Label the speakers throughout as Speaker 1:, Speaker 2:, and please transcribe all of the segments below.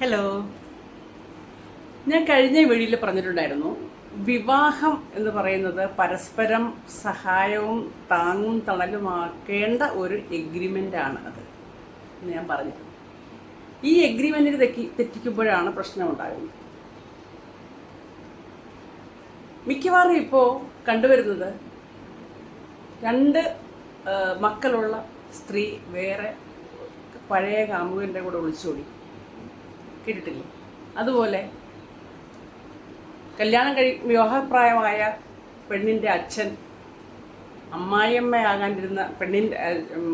Speaker 1: Hello ഞാൻ കഴിഞ്ഞ വീഡിയോയിൽ പറഞ്ഞിട്ടുണ്ടായിരുന്നു വിവാഹം എന്ന് പറയുന്നത് പരസ്പരം സഹായവും താങ്ങും തണലുമാക്കേണ്ട ഒരു എഗ്രിമെന്റാണ് അത്. ഞാൻ പറഞ്ഞു ഈ എഗ്രിമെന്റിന് തെറ്റി തെറ്റിക്കുമ്പോഴാണ് പ്രശ്നം ഉണ്ടാകുന്നത് മിക്കവാറും ഇപ്പോൾ കണ്ടുവരുന്നത് രണ്ട് മക്കളുള്ള സ്ത്രീ വേറെ പഴയ കാമുകന്റെ കൂടെ ഒളിച്ചോടി. കേട്ടിട്ടില്ലേ? അതുപോലെ കല്യാണം കഴി വിവാഹപ്രായമായ പെണ്ണിന്റെ അച്ഛൻ അമ്മായിയമ്മയാകാണ്ടിരുന്ന പെണ്ണിന്റെ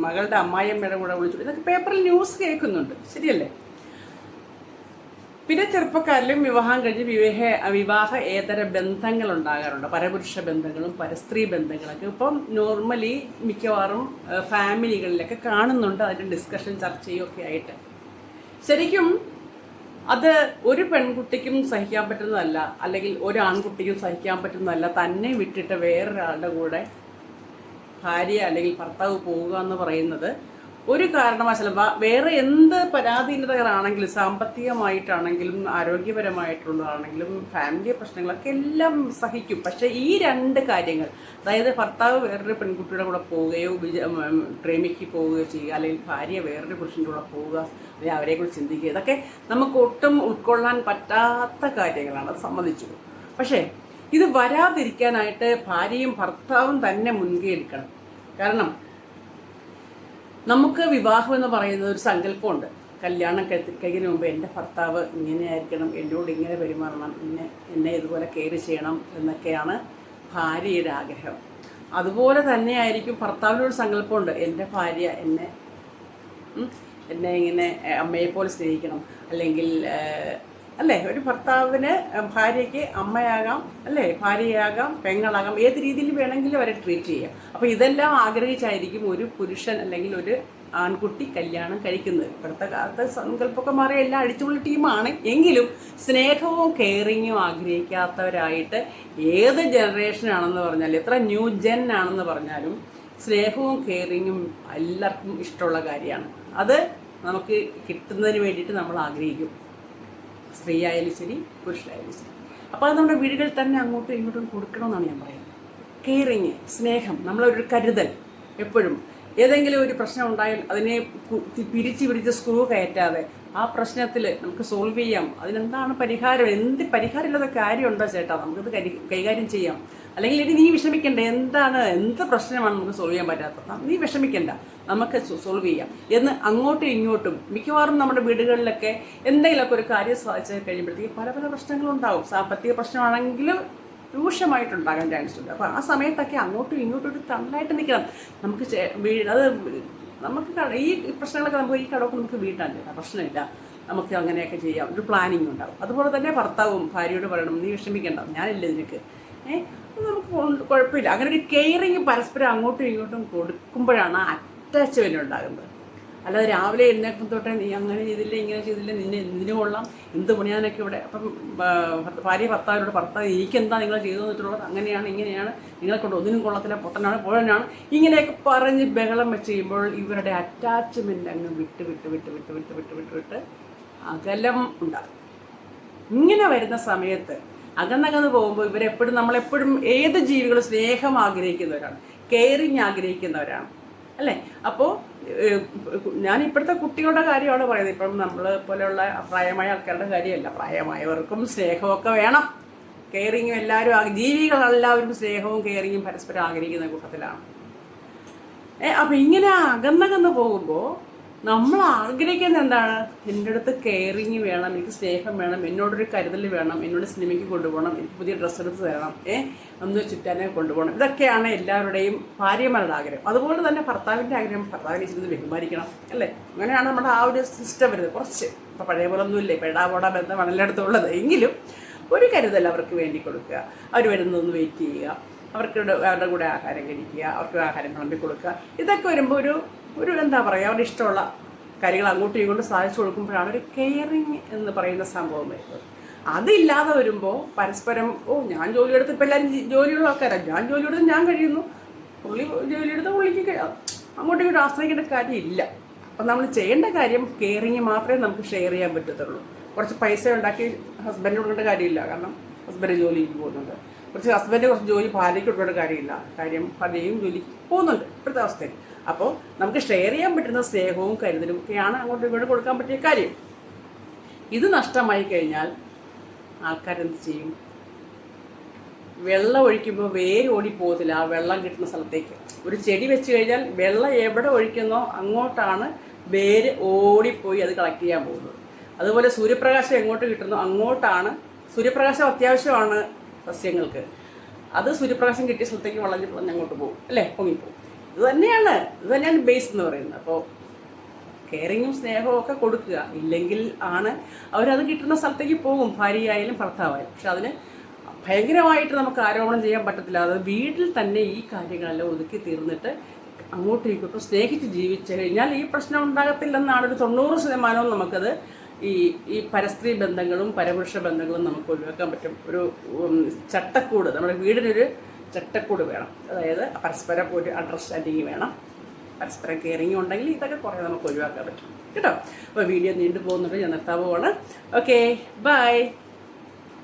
Speaker 1: മകളുടെ അമ്മായിയമ്മയുടെ കൂടെ വിളിച്ചു. ഇതൊക്കെ പേപ്പറിൽ ന്യൂസ് കേൾക്കുന്നുണ്ട്. ശരിയല്ലേ? പിന്നെ ചെറുപ്പക്കാരിലും വിവാഹം കഴിഞ്ഞ് വിവാഹ വിവാഹ ഏതര ബന്ധങ്ങൾ ഉണ്ടാകാറുണ്ട് പരപുരുഷ ബന്ധങ്ങളും പരസ്ത്രീ ബന്ധങ്ങളൊക്കെ ഇപ്പം നോർമലി മിക്കവാറും ഫാമിലികളിലൊക്കെ കാണുന്നുണ്ട്. അതിന്റെ ഡിസ്കഷൻ ചർച്ചയും ഒക്കെ ആയിട്ട്. ശരിക്കും അത് ഒരു പെൺകുട്ടിക്കും സഹിക്കാൻ പറ്റുന്നതല്ല അല്ലെങ്കിൽ ഒരു ആൺകുട്ടിക്കും സഹിക്കാൻ പറ്റുന്നതല്ല. തന്നെ വിട്ടിട്ട് വേറൊരാളുടെ കൂടെ ഭാര്യ അല്ലെങ്കിൽ ഭർത്താവ് പോവുക എന്ന് പറയുന്നത് ഒരു കാരണവശാലും വേറെ എന്ത് പരാധീനതകളാണെങ്കിലും സാമ്പത്തികമായിട്ടാണെങ്കിലും ആരോഗ്യപരമായിട്ടുള്ളതാണെങ്കിലും ഫാമിലി പ്രശ്നങ്ങളൊക്കെ എല്ലാം സഹിക്കും. പക്ഷേ ഈ രണ്ട് കാര്യങ്ങൾ അതായത് ഭർത്താവ് വേറൊരു പെൺകുട്ടിയുടെ കൂടെ പോവുകയോ പ്രേമിക്ക് പോവുകയോ ചെയ്യുക അല്ലെങ്കിൽ ഭാര്യ വേറൊരു പുരുഷന്റെ കൂടെ പോവുക അല്ലെങ്കിൽ അവരെക്കുറിച്ച് ചിന്തിക്കുക ഇതൊക്കെ നമുക്ക് ഒട്ടും ഉൾക്കൊള്ളാൻ പറ്റാത്ത കാര്യങ്ങളാണ് സമ്മതിച്ചു പക്ഷേ ഇത് വരാതിരിക്കാനായിട്ട് ഭാര്യയും ഭർത്താവും തന്നെ മുൻകൈ എടുക്കണം. കാരണം നമുക്ക് വിവാഹം എന്ന് പറയുന്നത് ഒരു സങ്കല്പമുണ്ട്. കല്യാണം കഴി- കഴിക്കുന്നതിന് മുമ്പ് എന്റെ ഭർത്താവ് ഇങ്ങനെയായിരിക്കണം എന്നോട് ഇങ്ങനെ പെരുമാറണം എന്നെ എന്നെ ഇതുപോലെ കെയർ ചെയ്യണം എന്നൊക്കെയാണ് ഭാര്യയുടെ ആഗ്രഹം. അതുപോലെ തന്നെയായിരിക്കും ഭർത്താവിനൊരു സങ്കല്പമുണ്ട്. എന്റെ ഭാര്യ എന്നെ എന്നെ ഇങ്ങനെ അമ്മയെപ്പോലെ സ്നേഹിക്കണം. അല്ലെങ്കിൽ അല്ലേ? ഒരു ഭർത്താവിന് ഭാര്യയ്ക്ക് അമ്മയാകാം അല്ലേ? ഭാര്യയാകാം പെങ്ങളാകാം ഏത് രീതിയിൽ വേണമെങ്കിലും അവരെ ട്രീറ്റ് ചെയ്യാം. അപ്പോൾ ഇതെല്ലാം ആഗ്രഹിച്ചായിരിക്കും ഒരു പുരുഷൻ അല്ലെങ്കിൽ ഒരു ആൺകുട്ടി കല്യാണം കഴിക്കുന്നത്. ഇപ്പോഴത്തെ കാലത്ത് സങ്കല്പമൊക്കെ മാറി എല്ലാം അടിച്ചുപൊളി ടീമാണ് എങ്കിലും സ്നേഹവും കെയറിങ്ങും ആഗ്രഹിക്കാത്തവരായിട്ട് ഏത് ജനറേഷനാണെന്ന് പറഞ്ഞാലും എത്ര ന്യൂ ജെൻ ആണെന്ന് പറഞ്ഞാലും സ്നേഹവും കെയറിങ്ങും എല്ലാവർക്കും ഇഷ്ടമുള്ള കാര്യമാണ്. അത് നമുക്ക് കിട്ടുന്നതിന് വേണ്ടിയിട്ട് നമ്മൾ ആഗ്രഹിക്കും. സ്ത്രീ ആയാലും ശരി പുരുഷനായാലും ശരി. അപ്പോൾ അത് നമ്മുടെ വീടുകളിൽ തന്നെ അങ്ങോട്ടും ഇങ്ങോട്ടും കൊടുക്കണമെന്നാണ് ഞാൻ പറയുന്നത്. കെയറിങ് സ്നേഹം നമ്മളൊരു കരുതൽ എപ്പോഴും. ഏതെങ്കിലും ഒരു പ്രശ്നം ഉണ്ടായാൽ അതിനെ പിരിച്ചു പിടിച്ച് സ്ക്രൂ കയറ്റാതെ ആ പ്രശ്നത്തിൽ നമുക്ക് സോൾവ് ചെയ്യാം. അതിനെന്താണ് പരിഹാരം? എന്ത് പരിഹാരമില്ലാത്ത കാര്യമുണ്ടോ ചേട്ടാ? നമുക്കത് കരി കൈകാര്യം ചെയ്യാം. അല്ലെങ്കിൽ ഇനി നീ വിഷമിക്കണ്ട. എന്താണ്? എന്ത് പ്രശ്നമാണ് നമുക്ക് സോൾവ് ചെയ്യാൻ പറ്റാത്തത്? നീ വിഷമിക്കണ്ട. നമുക്ക് സോൾവ് ചെയ്യാം. എന്ന് അങ്ങോട്ടും ഇങ്ങോട്ടും മിക്കവാറും നമ്മുടെ വീടുകളിലൊക്കെ എന്തെങ്കിലുമൊക്കെ ഒരു കാര്യം സാധിച്ചു കഴിയുമ്പോഴത്തേക്ക് പല പല പ്രശ്നങ്ങളുണ്ടാവും. സാമ്പത്തിക പ്രശ്നമാണെങ്കിലും രൂക്ഷമായിട്ടുണ്ടാകാൻ ചാൻസ് ഉണ്ട്. അപ്പോൾ ആ സമയത്തൊക്കെ അങ്ങോട്ടും ഇങ്ങോട്ടും ഒരു തള്ളായിട്ട് നിൽക്കണം നമുക്ക് അത് നമുക്ക് ഈ പ്രശ്നങ്ങളൊക്കെ നമുക്ക് ഈ കടമൊക്കെ നമുക്ക് വീട്ടാൻ പ്രശ്നമില്ല. നമുക്ക് അങ്ങനെയൊക്കെ ചെയ്യാം. ഒരു പ്ലാനിങ് ഉണ്ടാവും. അതുപോലെ തന്നെ ഭർത്താവും ഭാര്യയോട് പറയണം നീ വിഷമിക്കണ്ട. ഞാനില്ല നിനക്ക്. ഏഹ് നമുക്ക് കുഴപ്പമില്ല. അങ്ങനെ ഒരു കെയറിങ് പരസ്പരം അങ്ങോട്ടും ഇങ്ങോട്ടും കൊടുക്കുമ്പോഴാണ് അറ്റാച്ച്മെന്റ് ഉണ്ടാകുന്നത്. അല്ലാതെ രാവിലെ എഴുന്നേൽക്കും തൊട്ടേ നീ അങ്ങനെ ചെയ്തില്ല ഇങ്ങനെ ചെയ്തില്ല നിന്നെ എന്തിനു കൊള്ളാം? എന്ത് പണിയാനൊക്കെ ഇവിടെ? അപ്പം ഭാര്യ ഭർത്താവിനോട് ഭർത്താവ് എനിക്കെന്താ നിങ്ങൾ ചെയ്തു തന്നിട്ടുള്ളത്? അങ്ങനെയാണ് ഇങ്ങനെയാണ്. നിങ്ങളെ കൊണ്ട് ഒന്നിനും കൊള്ളത്തില്ല പൊട്ടനാണ് പുഴനാണ്. ഇങ്ങനെയൊക്കെ പറഞ്ഞ് ബഹളം വെച്ച് ചെയ്യുമ്പോൾ ഇവരുടെ അറ്റാച്ച്മെന്റ് അങ്ങ് വിട്ട് വിട്ട് വിട്ട് വിട്ട് വിട്ട് വിട്ട് വിട്ട് വിട്ട് അകലം ഉണ്ടാകും. ഇങ്ങനെ വരുന്ന സമയത്ത് അകന്നകന്ന് പോകുമ്പോൾ ഇവരെപ്പോഴും നമ്മളെപ്പോഴും ഏത് ജീവികളും സ്നേഹം ആഗ്രഹിക്കുന്നവരാണ് കെയറിങ് ആഗ്രഹിക്കുന്നവരാണ്. അല്ലേ? അപ്പോൾ ഞാൻ ഇപ്പോഴത്തെ കുട്ടികളുടെ കാര്യമാണ് പറയുന്നത്. ഇപ്പം നമ്മൾ പോലെയുള്ള പ്രായമായ ആൾക്കാരുടെ കാര്യമല്ല. പ്രായമായവർക്കും സ്നേഹമൊക്കെ വേണം. കെയറിങ്ങും എല്ലാവരും ജീവികളെല്ലാവരും സ്നേഹവും കെയറിങ്ങും പരസ്പരം ആഗ്രഹിക്കുന്ന കൂട്ടത്തിലാണ്. ഏ അപ്പം ഇങ്ങനെ അകന്നകന്ന് പോകുമ്പോൾ നമ്മൾ ആഗ്രഹിക്കുന്നത് എന്താണ്? എന്റെ അടുത്ത് കെയറിങ് വേണം എനിക്ക് സ്നേഹം വേണം എന്നോടൊരു കരുതൽ വേണം എന്നോട് സിനിമയ്ക്ക് കൊണ്ടുപോകണം എനിക്ക് പുതിയ ഡ്രസ്സ് എടുത്ത് തരണം ഏ ഒന്ന് ചുറ്റാനെ കൊണ്ടുപോകണം. ഇതൊക്കെയാണ് എല്ലാവരുടെയും ഭാര്യമാരുടെ ആഗ്രഹം. അതുപോലെ തന്നെ ഭർത്താവിന്റെ ആഗ്രഹം ഭർത്താവിനെ ഇച്ചിരി ബഹുമാനിക്കണം അല്ലേ? അങ്ങനെയാണ് നമ്മുടെ ആ ഒരു സിസ്റ്റം വരുന്നത്. കുറച്ച് ഇപ്പോൾ പഴയ പോലെ ഒന്നുമില്ല. ഇപ്പോൾ ഇടാപോടാ ബന്ധമാണ് എല്ലായിടത്തും എങ്കിലും ഒരു കരുതൽ അവർക്ക് വേണ്ടി കൊടുക്കുക. അവർ വരുന്നതൊന്ന് വെയിറ്റ് ചെയ്യുക. അവർക്ക് അവരുടെ കൂടെ ആഹാരം കഴിക്കുക. അവർക്ക് ആഹാരം വിളമ്പി കൊടുക്കുക. ഇതൊക്കെ വരുമ്പോൾ ഒരു ഒരു എന്താ പറയുക അവരുടെ ഇഷ്ടമുള്ള കാര്യങ്ങൾ അങ്ങോട്ടും ഇങ്ങോട്ടും സാധിച്ചു കൊടുക്കുമ്പോഴാണ് ഒരു കെയറിങ് എന്ന് പറയുന്ന സംഭവം വരുന്നത്. അതില്ലാതെ വരുമ്പോൾ പരസ്പരം ഓ ഞാൻ ജോലിയെടുത്ത് ഇപ്പം എല്ലാവരും ജോലിയുള്ള ആൾക്കാരാണ് ഞാൻ ജോലിയെടുത്ത് ഞാൻ കഴിയുന്നു. പുള്ളി ജോലിയെടുത്ത് പുള്ളിക്ക് അങ്ങോട്ടും ഇങ്ങോട്ടും ആശ്രയിക്കേണ്ട കാര്യമില്ല. അപ്പം നമ്മൾ ചെയ്യേണ്ട കാര്യം കെയറിങ് മാത്രമേ നമുക്ക് ഷെയർ ചെയ്യാൻ പറ്റത്തുള്ളൂ. കുറച്ച് പൈസ ഉണ്ടാക്കി ഹസ്ബൻഡ് കൊടുക്കേണ്ട കാര്യമില്ല. കാരണം ഹസ്ബൻഡ് ജോലിക്ക് പോകുന്നുണ്ട്. കുറച്ച് ഹസ്ബൻഡ് കുറച്ച് ജോലി ഭാര്യയ്ക്ക് കൊടുക്കേണ്ട കാര്യമില്ല. കാര്യം ഭാര്യയും ജോലിക്ക് പോകുന്നുണ്ട്. ഇപ്പോഴത്തെ അവസ്ഥയിൽ. അപ്പോൾ നമുക്ക് ഷെയർ ചെയ്യാൻ പറ്റുന്ന സ്നേഹവും കരുതലും ഒക്കെയാണ് അങ്ങോട്ട് ഇവിടെ കൊടുക്കാൻ പറ്റിയ കാര്യം. ഇത് നഷ്ടമായി കഴിഞ്ഞാൽ ആൾക്കാരെന്ത് ചെയ്യും? വെള്ളം ഒഴിക്കുമ്പോൾ വേര് ഓടി ഓടിപ്പോകത്തില്ല ആ വെള്ളം കിട്ടുന്ന സ്ഥലത്തേക്ക്. ഒരു ചെടി വെച്ച് കഴിഞ്ഞാൽ വെള്ളം എവിടെ ഒഴിക്കുന്നോ അങ്ങോട്ടാണ് വേര് ഓടിപ്പോയി അത് കളക്ട് ചെയ്യാൻ പോകുന്നത്. അതുപോലെ സൂര്യപ്രകാശം എങ്ങോട്ട് കിട്ടുന്നോ അങ്ങോട്ടാണ്. സൂര്യപ്രകാശം അത്യാവശ്യമാണ്. സസ്യങ്ങൾക്ക്. അത് സൂര്യപ്രകാശം കിട്ടിയ സ്ഥലത്തേക്ക് വളഞ്ഞ് വളഞ്ഞ് അങ്ങോട്ട് പോകും അല്ലേ? പൊങ്ങിപ്പോകും. ഇത് തന്നെയാണ് ഇത് തന്നെയാണ് ബേസ് എന്ന് പറയുന്നത്. അപ്പോൾ കെയറിങ്ങും സ്നേഹവും ഒക്കെ കൊടുക്കുക. ഇല്ലെങ്കിൽ ആണ് അവരത് കിട്ടുന്ന സ്ഥലത്തേക്ക് പോകും ഭാര്യയായാലും ഭർത്താവായാലും. പക്ഷെ അതിന് ഭയങ്കരമായിട്ട് നമുക്ക് ആരോപണം ചെയ്യാൻ പറ്റത്തില്ല. അത് വീട്ടിൽ തന്നെ ഈ കാര്യങ്ങളെല്ലാം ഒതുക്കി തീർന്നിട്ട് അങ്ങോട്ടും ഇങ്ങോട്ടും സ്നേഹിച്ച് ജീവിച്ചു കഴിഞ്ഞാൽ ഈ പ്രശ്നം ഉണ്ടാകത്തില്ലെന്നാണ് ഒരു തൊണ്ണൂറ് ശതമാനവും നമുക്കത് ഈ ഈ പരസ്ത്രീ ബന്ധങ്ങളും പരപുരുഷ ബന്ധങ്ങളും നമുക്ക് ഒഴിവാക്കാൻ പറ്റും. ഒരു ചട്ടക്കൂട് നമ്മുടെ വീടിനൊരു ചട്ടക്കൂട് വേണം. അതായത് പരസ്പരം ഒരു അണ്ടർസ്റ്റാൻഡിങ് വേണം. പരസ്പരം കെയറിങ് ഉണ്ടെങ്കിൽ ഇതൊക്കെ കുറേ നമുക്ക് ഒഴിവാക്കാൻ പറ്റും. കേട്ടോ? അപ്പോൾ വീഡിയോ നീണ്ടു പോകുന്നുണ്ട് ഞാൻ നിർത്താൻ പോവാണ്. Okay bye